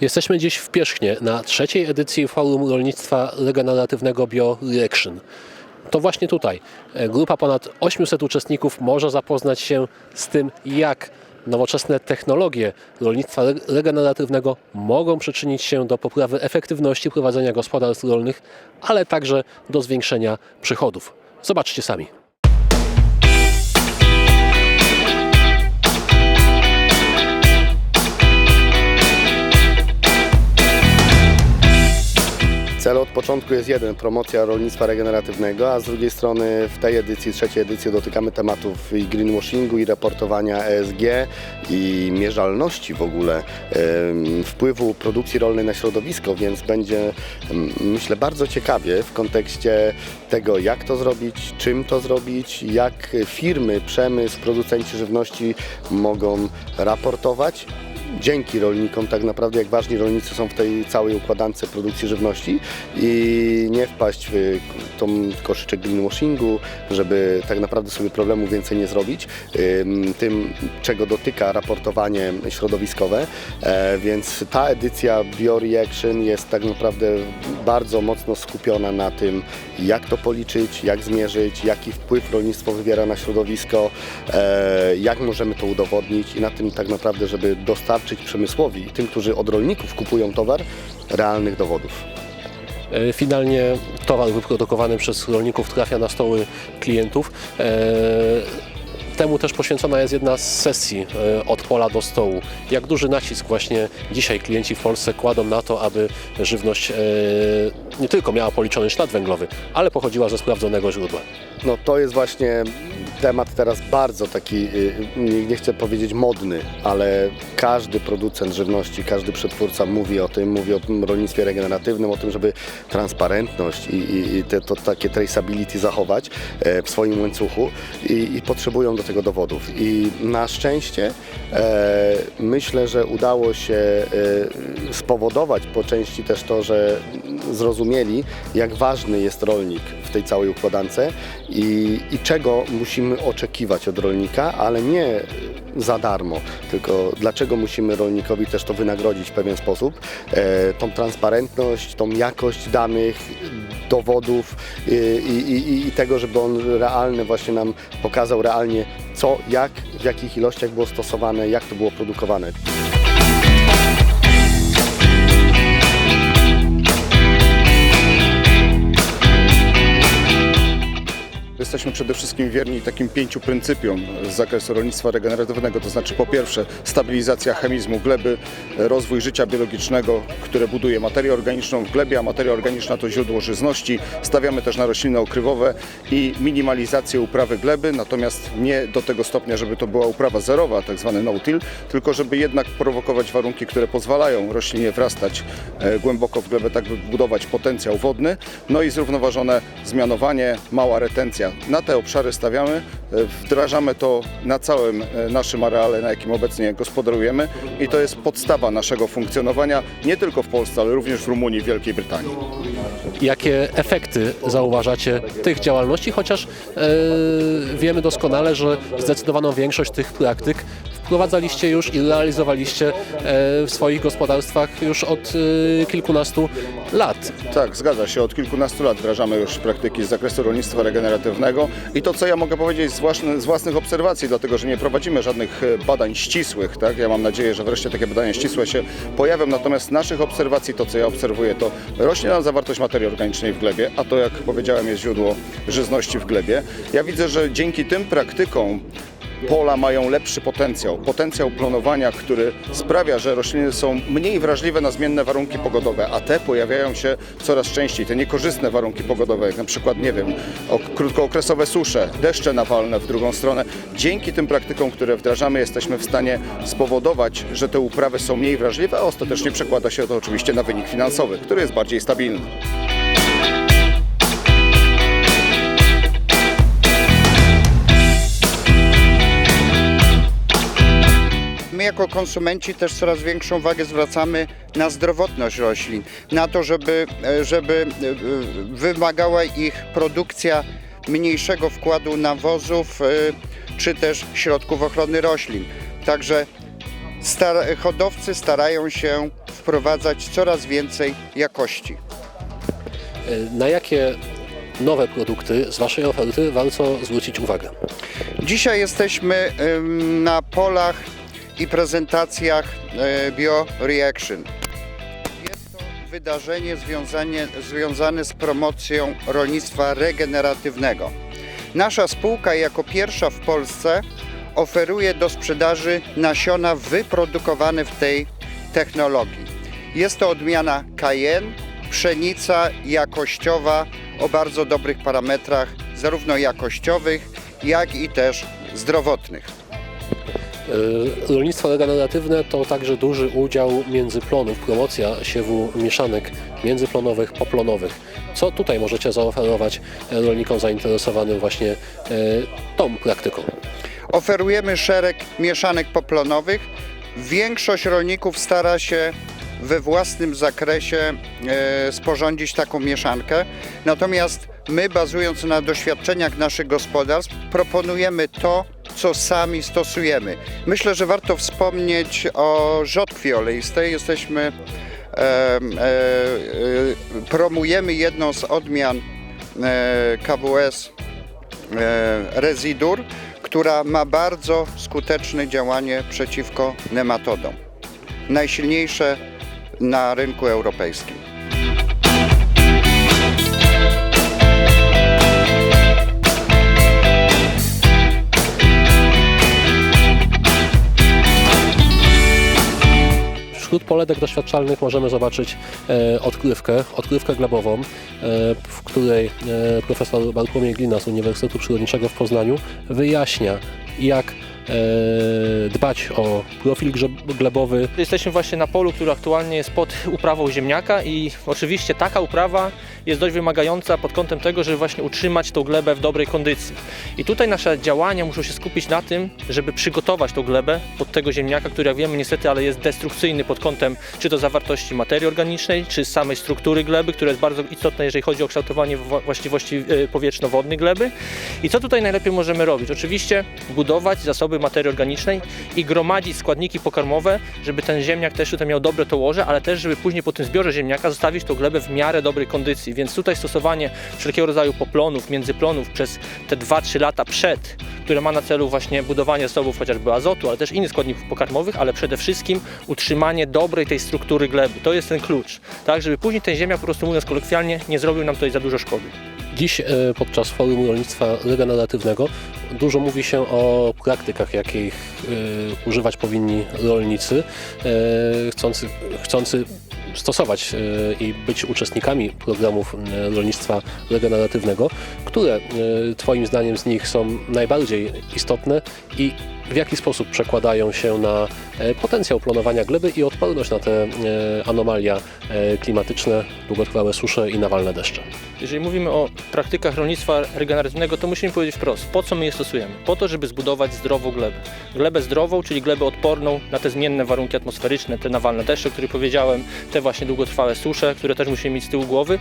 Jesteśmy dziś w Pierzchnie na trzeciej edycji Forum Rolnictwa Regeneratywnego BioReaction. To właśnie tutaj e, grupa ponad 800 uczestników może zapoznać się z tym, jak nowoczesne technologie rolnictwa re- regeneratywnego mogą przyczynić się do poprawy efektywności prowadzenia gospodarstw rolnych, ale także do zwiększenia przychodów. Zobaczcie sami. Cel od początku jest jeden, promocja rolnictwa regeneratywnego, a z drugiej strony w tej edycji, trzeciej edycji dotykamy tematów i greenwashingu, i raportowania ESG, i mierzalności w ogóle wpływu produkcji rolnej na środowisko, więc będzie myślę bardzo ciekawie w kontekście tego, jak to zrobić, czym to zrobić, jak firmy, przemysł, producenci żywności mogą raportować dzięki rolnikom tak naprawdę, jak ważni rolnicy są w tej całej układance produkcji żywności i nie wpaść w tą koszyczek greenwashingu, żeby tak naprawdę sobie problemu więcej nie zrobić, ym, tym czego dotyka raportowanie środowiskowe, e, więc ta edycja BioReaction jest tak naprawdę bardzo mocno skupiona na tym, jak to policzyć, jak zmierzyć, jaki wpływ rolnictwo wywiera na środowisko, e, jak możemy to udowodnić i na tym tak naprawdę, żeby dostarczyć przemysłowi i tym, którzy od rolników kupują towar, realnych dowodów. E, Finalnie towar wyprodukowany przez rolników trafia na stoły klientów. E, Temu też poświęcona jest jedna z sesji e, od pola do stołu. Jak duży nacisk właśnie dzisiaj klienci w Polsce kładą na to, aby żywność nie tylko miała policzony ślad węglowy, ale pochodziła ze sprawdzonego źródła. No to jest właśnie temat teraz bardzo taki, y, nie, nie chcę powiedzieć modny, ale każdy producent żywności, każdy przetwórca mówi o tym, mówi o tym rolnictwie regeneratywnym, o tym, żeby transparentność i, i, i te, to takie traceability zachować e, w swoim łańcuchu i, i potrzebują do tego dowodów. I na szczęście e, myślę, że udało się e, spowodować po części też to, że zrozumieli, jak ważny jest rolnik w tej całej układance i, i czego musimy oczekiwać od rolnika, ale nie za darmo, tylko dlaczego musimy rolnikowi też to wynagrodzić w pewien sposób. E, tą transparentność, tą jakość danych, dowodów i, i, i, i tego, żeby on realnie właśnie nam pokazał realnie co, jak, w jakich ilościach było stosowane, jak to było produkowane. Jesteśmy przede wszystkim wierni takim pięciu pryncypiom z zakresu rolnictwa regeneratywnego, to znaczy po pierwsze stabilizacja chemizmu gleby, rozwój życia biologicznego, które buduje materię organiczną w glebie, a materia organiczna to źródło żyzności. Stawiamy też na rośliny okrywowe i minimalizację uprawy gleby, natomiast nie do tego stopnia, żeby to była uprawa zerowa, tak zwany no-till, tylko żeby jednak prowokować warunki, które pozwalają roślinie wrastać e, głęboko w glebę, tak by budować potencjał wodny, no i zrównoważone zmianowanie, mała retencja. Na te obszary stawiamy, e, wdrażamy to na całym e, naszym areale, na jakim obecnie gospodarujemy i to jest podstawa naszego funkcjonowania nie tylko w Polsce, ale również w Rumunii, Wielkiej Brytanii. Jakie efekty zauważacie tych działalności, chociaż e, wiemy doskonale, że zdecydowaną większość tych praktyk wprowadzaliście już i realizowaliście e, w swoich gospodarstwach już od e, kilkunastu lat. Tak, zgadza się. Od kilkunastu lat wdrażamy już praktyki z zakresu rolnictwa regeneratywnego i to, co ja mogę powiedzieć z własnych, z własnych obserwacji, dlatego że nie prowadzimy żadnych e, badań ścisłych, tak? Ja mam nadzieję, że wreszcie takie badania ścisłe się pojawią, natomiast z naszych obserwacji, to co ja obserwuję, to rośnie nam zawartość materii organicznej w glebie, a to, jak powiedziałem, jest źródło żyzności w glebie. Ja widzę, że dzięki tym praktykom pola mają lepszy potencjał. Potencjał planowania, który sprawia, że rośliny są mniej wrażliwe na zmienne warunki pogodowe, a te pojawiają się coraz częściej. Te niekorzystne warunki pogodowe, jak na przykład, nie wiem, ok- krótkookresowe susze, deszcze nawalne w drugą stronę. Dzięki tym praktykom, które wdrażamy, jesteśmy w stanie spowodować, że te uprawy są mniej wrażliwe, a ostatecznie przekłada się to oczywiście na wynik finansowy, który jest bardziej stabilny. Jako konsumenci też coraz większą wagę zwracamy na zdrowotność roślin, na to, żeby, e, żeby e, wymagała ich produkcja mniejszego wkładu nawozów e, czy też środków ochrony roślin. Także star- hodowcy starają się wprowadzać coraz więcej jakości. Na jakie nowe produkty z Waszej oferty warto zwrócić uwagę? Dzisiaj jesteśmy na polach i prezentacjach e, BioReaction. Jest to wydarzenie związanie, związane z promocją rolnictwa regeneratywnego. Nasza spółka jako pierwsza w Polsce oferuje do sprzedaży nasiona wyprodukowane w tej technologii. Jest to odmiana Cayenne, pszenica jakościowa o bardzo dobrych parametrach, zarówno jakościowych, jak i też zdrowotnych. E, Rolnictwo regeneratywne to także duży udział międzyplonów, promocja siewu mieszanek międzyplonowych, poplonowych. Co tutaj możecie zaoferować e, rolnikom zainteresowanym właśnie e, tą praktyką? Oferujemy szereg mieszanek poplonowych. Większość rolników stara się we własnym zakresie sporządzić taką mieszankę. Natomiast my, bazując na doświadczeniach naszych gospodarstw, proponujemy to, co sami stosujemy. Myślę, że warto wspomnieć o rzodkwi oleistej. Jesteśmy, e, e, promujemy jedną z odmian e, KWS e, Residur, która ma bardzo skuteczne działanie przeciwko nematodom. Najsilniejsze na rynku europejskim. Wśród poledek doświadczalnych możemy zobaczyć e, odkrywkę, odkrywkę glebową, e, w której e, profesor Bartłomiej Glina z Uniwersytetu Przyrodniczego w Poznaniu wyjaśnia, jak dbać o profil glebowy, Jesteśmy właśnie na polu, który aktualnie jest pod uprawą ziemniaka i oczywiście taka uprawa jest dość wymagająca pod kątem tego, żeby właśnie utrzymać tą glebę w dobrej kondycji. I tutaj nasze działania muszą się skupić na tym, żeby przygotować tą glebę pod tego ziemniaka, który jak wiemy niestety, ale jest destrukcyjny pod kątem czy to zawartości materii organicznej, czy samej struktury gleby, która jest bardzo istotna, jeżeli chodzi o kształtowanie wa- właściwości e, powietrzno-wodnych gleby. I co tutaj najlepiej możemy robić? Oczywiście budować zasoby materii organicznej i gromadzić składniki pokarmowe, żeby ten ziemniak też tutaj miał dobre tołoże, ale też żeby później po tym zbiorze ziemniaka zostawić tą glebę w miarę dobrej kondycji. Więc tutaj stosowanie wszelkiego rodzaju poplonów, międzyplonów przez te 2-3 lata przed, które ma na celu właśnie budowanie zasobów chociażby azotu, ale też innych składników pokarmowych, ale przede wszystkim utrzymanie dobrej tej struktury gleby. To jest ten klucz, tak, żeby później ten ziemniak po prostu mówiąc kolokwialnie nie zrobił nam tutaj za dużo szkody. Dziś e, podczas forum rolnictwa regeneratywnego dużo mówi się o praktykach, jakich e, używać powinni rolnicy, e, chcący, chcący stosować i być uczestnikami programów rolnictwa regeneratywnego, które Twoim zdaniem z nich są najbardziej istotne i w jaki sposób przekładają się na e, potencjał planowania gleby i odporność na te e, anomalia e, klimatyczne, długotrwałe susze i nawalne deszcze. Jeżeli mówimy o praktykach rolnictwa regeneratywnego, to musimy powiedzieć wprost, po co my je stosujemy? Po to, żeby zbudować zdrową glebę. Glebę zdrową, czyli glebę odporną na te zmienne warunki atmosferyczne, te nawalne deszcze, o których powiedziałem, te właśnie długotrwałe susze, które też musimy mieć z tyłu głowy.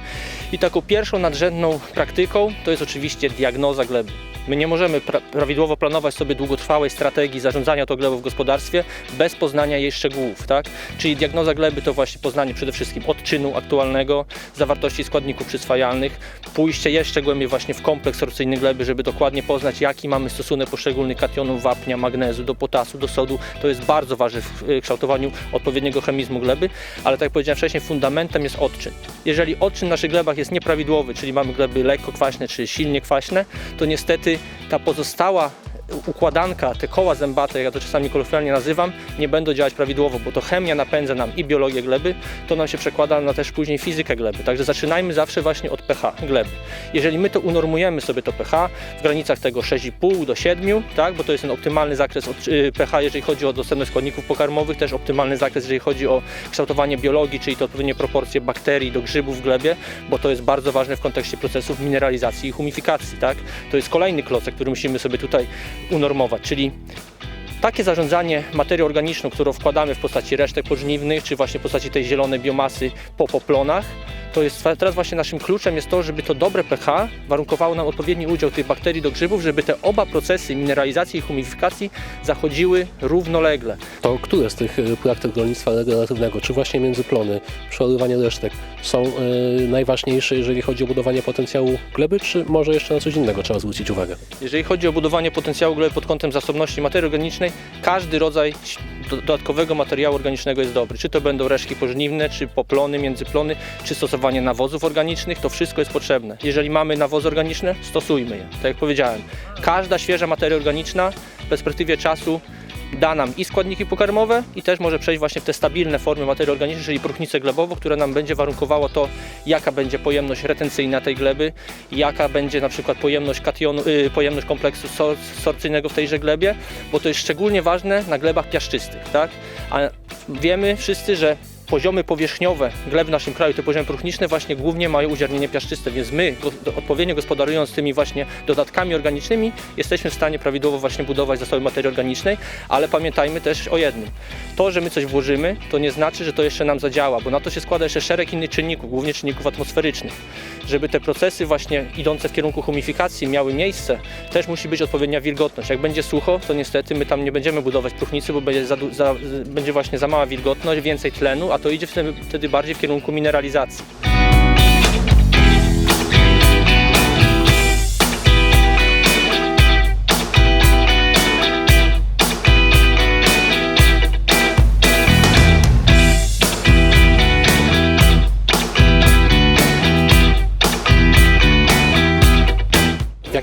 I taką pierwszą nadrzędną praktyką to jest oczywiście diagnoza gleby. My nie możemy pra prawidłowo planować sobie długotrwałej strategii zarządzania tą glebą w gospodarstwie bez poznania jej szczegółów, tak? Czyli diagnoza gleby to właśnie poznanie przede wszystkim odczynu aktualnego, zawartości składników przyswajalnych, pójście jeszcze głębiej właśnie w kompleks sorcyjny gleby, żeby dokładnie poznać jaki mamy stosunek poszczególnych kationów wapnia, magnezu, do potasu, do sodu. To jest bardzo ważne w y, kształtowaniu odpowiedniego chemizmu gleby, ale tak jak powiedziałem wcześniej, fundamentem jest odczyn. Jeżeli odczyn w naszych glebach jest nieprawidłowy, czyli mamy gleby lekko kwaśne czy silnie kwaśne, to niestety ta pozostała układanka, te koła zębate, jak ja to czasami kolokwialnie nazywam, nie będą działać prawidłowo, bo to chemia napędza nam i biologię gleby, to nam się przekłada na też później fizykę gleby. Także zaczynajmy zawsze właśnie od pH gleby. Jeżeli my to unormujemy sobie to pH w granicach tego 6,5 do 7, tak, bo to jest ten optymalny zakres y, pH, jeżeli chodzi o dostępność składników pokarmowych, też optymalny zakres, jeżeli chodzi o kształtowanie biologii, czyli to odpowiednie proporcje bakterii do grzybów w glebie, bo to jest bardzo ważne w kontekście procesów mineralizacji i humifikacji. Tak? To jest kolejny klocek, który musimy sobie tutaj unormować, czyli takie zarządzanie materią organiczną, którą wkładamy w postaci resztek pożniwnych, czy właśnie w postaci tej zielonej biomasy po poplonach, To jest teraz właśnie naszym kluczem jest to, żeby to dobre pH warunkowało nam odpowiedni udział tych bakterii do grzybów, żeby te oba procesy mineralizacji i humifikacji zachodziły równolegle. To które z tych e, praktyk rolnictwa regeneratywnego, czy właśnie międzyplony, przeładowanie resztek są e, najważniejsze, jeżeli chodzi o budowanie potencjału gleby, czy może jeszcze na coś innego trzeba zwrócić uwagę? Jeżeli chodzi o budowanie potencjału gleby pod kątem zasobności materii organicznej, każdy rodzaj dodatkowego materiału organicznego jest dobry. Czy to będą resztki pożniwne, czy poplony, międzyplony, czy stosowanie nawozów organicznych, to wszystko jest potrzebne. Jeżeli mamy nawozy organiczne, stosujmy je. Tak jak powiedziałem, każda świeża materia organiczna w perspektywie czasu da nam i składniki pokarmowe i też może przejść właśnie w te stabilne formy materii organicznej, czyli próchnicę glebową, która nam będzie warunkowało to, jaka będzie pojemność retencyjna tej gleby, jaka będzie na przykład pojemność kationu, y, pojemność kompleksu sor- sorcyjnego w tejże glebie, bo to jest szczególnie ważne na glebach piaszczystych, tak? A wiemy wszyscy, że poziomy powierzchniowe gleb w naszym kraju, te poziomy próchniczne właśnie głównie mają uziarnienie piaszczyste, więc my odpowiednio gospodarując tymi właśnie dodatkami organicznymi jesteśmy w stanie prawidłowo właśnie budować zasoby materii organicznej, ale pamiętajmy też o jednym. To, że my coś włożymy, to nie znaczy, że to jeszcze nam zadziała, bo na to się składa jeszcze szereg innych czynników, głównie czynników atmosferycznych. Żeby te procesy właśnie idące w kierunku humifikacji miały miejsce, też musi być odpowiednia wilgotność. Jak będzie sucho, to niestety my tam nie będziemy budować próchnicy, bo będzie, za, za, będzie właśnie za mała wilgotność, więcej tlenu, a to idzie wtedy bardziej w kierunku mineralizacji.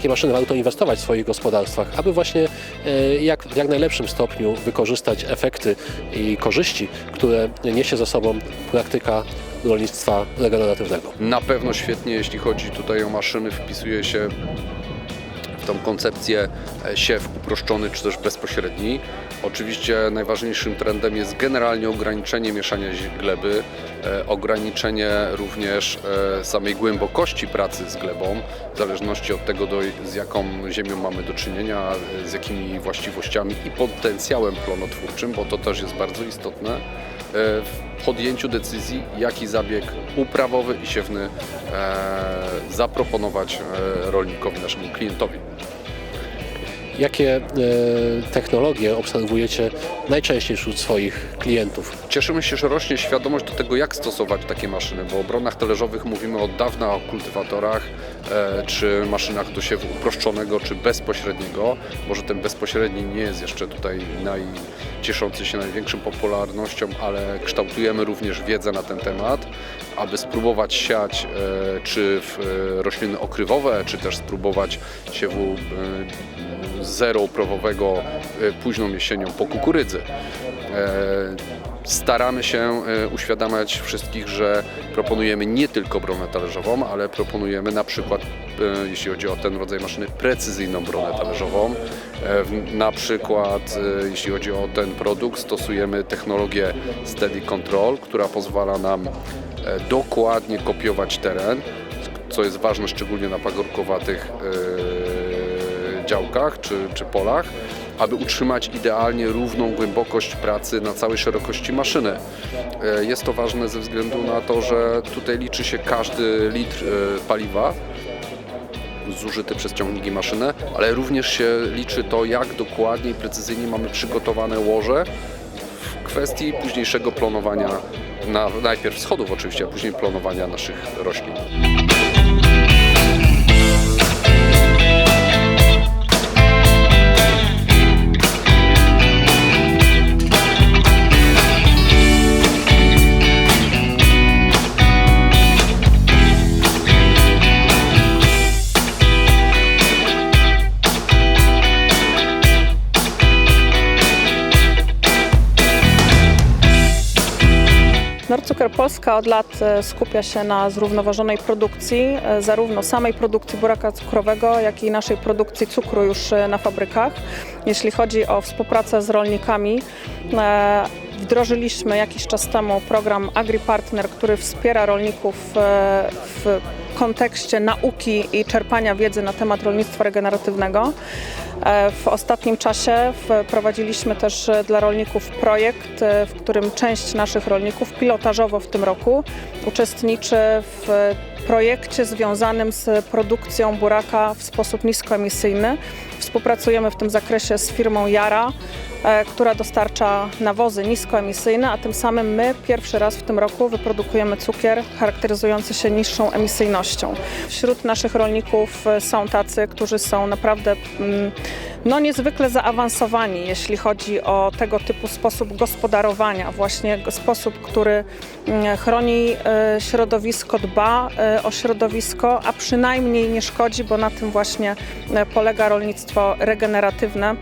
W jakie maszyny warto inwestować w swoich gospodarstwach, aby właśnie e, jak, w jak najlepszym stopniu wykorzystać efekty i korzyści, które niesie za sobą praktyka rolnictwa regeneratywnego. Na pewno świetnie, jeśli chodzi tutaj o maszyny, wpisuje się tą koncepcję e, siew uproszczony czy też bezpośredni. Oczywiście najważniejszym trendem jest generalnie ograniczenie mieszania gleby, e, ograniczenie również e, samej głębokości pracy z glebą, w zależności od tego, do, z jaką ziemią mamy do czynienia, z jakimi właściwościami i potencjałem plonotwórczym, bo to też jest bardzo istotne w podjęciu decyzji, jaki zabieg uprawowy i siewny e, zaproponować e, rolnikowi, naszemu klientowi. Jakie e, technologie obserwujecie najczęściej wśród swoich klientów? Cieszymy się, że rośnie świadomość do tego, jak stosować takie maszyny, bo o obronach talerzowych mówimy od dawna o kultywatorach, e, czy maszynach do siewu uproszczonego, czy bezpośredniego. Może ten bezpośredni nie jest jeszcze tutaj naj, cieszący się największą popularnością, ale kształtujemy również wiedzę na ten temat, aby spróbować siać e, czy w e, rośliny okrywowe, czy też spróbować siewu zerouprawowego e, późną jesienią po kukurydzy. Staramy się uświadamiać wszystkich, że proponujemy nie tylko bronę talerzową, ale proponujemy na przykład, jeśli chodzi o ten rodzaj maszyny, precyzyjną bronę talerzową. Na przykład, jeśli chodzi o ten produkt, stosujemy technologię Steady Control, która pozwala nam dokładnie kopiować teren, co jest ważne szczególnie na pagórkowatych e, działkach czy, czy polach, aby utrzymać idealnie równą głębokość pracy na całej szerokości maszyny. E, Jest to ważne ze względu na to, że tutaj liczy się każdy litr e, paliwa zużyty przez ciągniki maszyny, ale również się liczy to, jak dokładnie i precyzyjnie mamy przygotowane łoże kwestii późniejszego planowania, na, najpierw schodów oczywiście, a później planowania naszych roślin. Norcuker Polska od lat e, skupia się na zrównoważonej produkcji, e, zarówno samej produkcji buraka cukrowego, jak i naszej produkcji cukru już e, na fabrykach. Jeśli chodzi o współpracę z rolnikami, wdrożyliśmy jakiś czas temu program AgriPartner, który wspiera rolników w kontekście nauki i czerpania wiedzy na temat rolnictwa regeneratywnego. E, W ostatnim czasie wprowadziliśmy też e, dla rolników projekt, e, w którym część naszych rolników pilotażowo w tym roku uczestniczy w projekcie związanym z produkcją buraka w sposób niskoemisyjny. Współpracujemy w tym zakresie z firmą Yara, e, która dostarcza nawozy niskoemisyjne, a tym samym my pierwszy raz w tym roku wyprodukujemy cukier charakteryzujący się niższą emisyjnością. Wśród naszych rolników są tacy, którzy są naprawdę mm, no, niezwykle zaawansowani, jeśli chodzi o tego typu sposób gospodarowania, właśnie sposób, który mm, chroni e, środowisko, dba e, o środowisko, a przynajmniej nie szkodzi, bo na tym właśnie e, polega rolnictwo regeneratywne.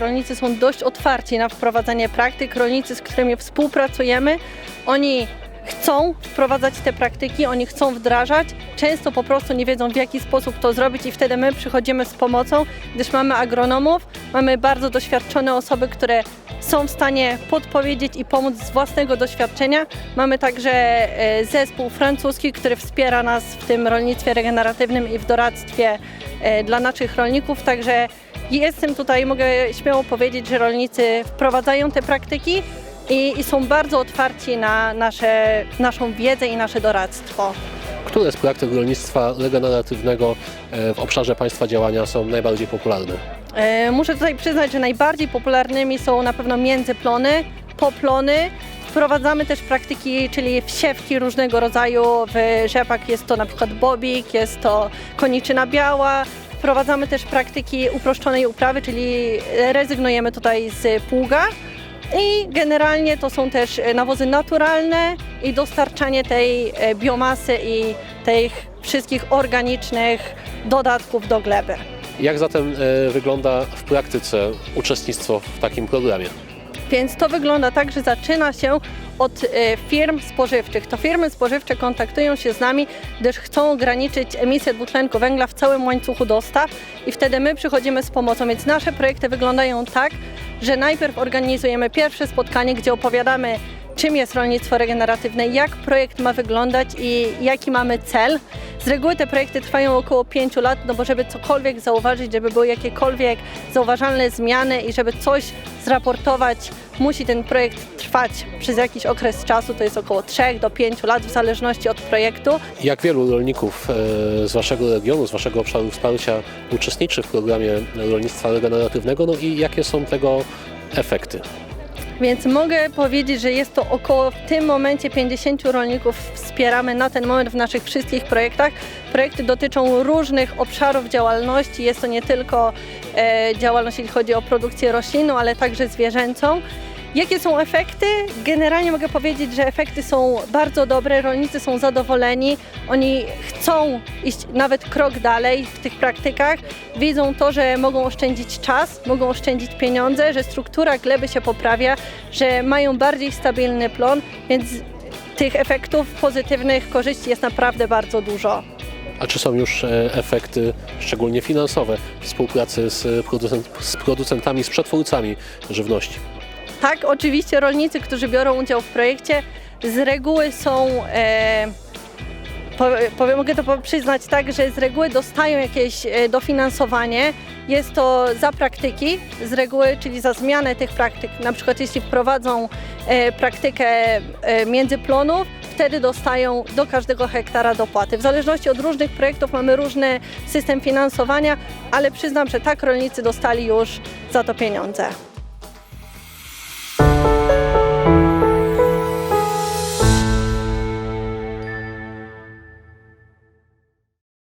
Rolnicy są dość otwarci na wprowadzanie praktyk. Rolnicy, z którymi współpracujemy, oni chcą wprowadzać te praktyki, oni chcą wdrażać. Często po prostu nie wiedzą, w jaki sposób to zrobić, i wtedy my przychodzimy z pomocą, gdyż mamy agronomów, mamy bardzo doświadczone osoby, które są w stanie podpowiedzieć i pomóc z własnego doświadczenia. Mamy także e, zespół francuski, który wspiera nas w tym rolnictwie regeneratywnym i w doradztwie e, dla naszych rolników. Także jestem tutaj, mogę śmiało powiedzieć, że rolnicy wprowadzają te praktyki i, i są bardzo otwarci na nasze, naszą wiedzę i nasze doradztwo. Które z praktyk rolnictwa regeneratywnego e, w obszarze Państwa działania są najbardziej popularne? E, Muszę tutaj przyznać, że najbardziej popularnymi są na pewno międzyplony, poplony. Wprowadzamy też praktyki, czyli wsiewki różnego rodzaju. W rzepak jest to na przykład bobik, jest to koniczyna biała. Wprowadzamy też praktyki uproszczonej uprawy, czyli rezygnujemy tutaj z pługa. I generalnie to są też e, nawozy naturalne i dostarczanie tej e, biomasy i tych wszystkich organicznych dodatków do gleby. Jak zatem e, wygląda w praktyce uczestnictwo w takim programie? Więc to wygląda tak, że zaczyna się od firm spożywczych. To firmy spożywcze kontaktują się z nami, gdyż chcą ograniczyć emisję dwutlenku węgla w całym łańcuchu dostaw i wtedy my przychodzimy z pomocą. Więc nasze projekty wyglądają tak, że najpierw organizujemy pierwsze spotkanie, gdzie opowiadamy czym jest rolnictwo regeneratywne, jak projekt ma wyglądać i jaki mamy cel. Z reguły te projekty trwają około 5 lat, no bo żeby cokolwiek zauważyć, żeby były jakiekolwiek zauważalne zmiany i żeby coś zraportować, musi ten projekt trwać przez jakiś okres czasu, to jest około 3 do 5 lat w zależności od projektu. Jak wielu rolników e, z Waszego regionu, z Waszego obszaru wsparcia uczestniczy w programie rolnictwa regeneratywnego, no i jakie są tego efekty? Więc mogę powiedzieć, że jest to około w tym momencie 50 rolników wspieramy na ten moment w naszych wszystkich projektach. Projekty dotyczą różnych obszarów działalności. Jest to nie tylko e, działalność, jeśli chodzi o produkcję roślinną, ale także zwierzęcą. Jakie są efekty? Generalnie mogę powiedzieć, że efekty są bardzo dobre, rolnicy są zadowoleni, oni chcą iść nawet krok dalej w tych praktykach, widzą to, że mogą oszczędzić czas, mogą oszczędzić pieniądze, że struktura gleby się poprawia, że mają bardziej stabilny plon, więc tych efektów pozytywnych, korzyści jest naprawdę bardzo dużo. A czy są już e, efekty, szczególnie finansowe, współpracy z, producent, z producentami, z przetwórcami żywności? Tak, oczywiście rolnicy, którzy biorą udział w projekcie, z reguły są. E, po- powiem, mogę to przyznać tak, że z reguły dostają jakieś e, dofinansowanie. Jest to za praktyki z reguły, czyli za zmianę tych praktyk. Na przykład jeśli wprowadzą e, praktykę e, międzyplonów, wtedy dostają do każdego hektara dopłaty. W zależności od różnych projektów mamy różny system finansowania, ale przyznam, że tak rolnicy dostali już za to pieniądze.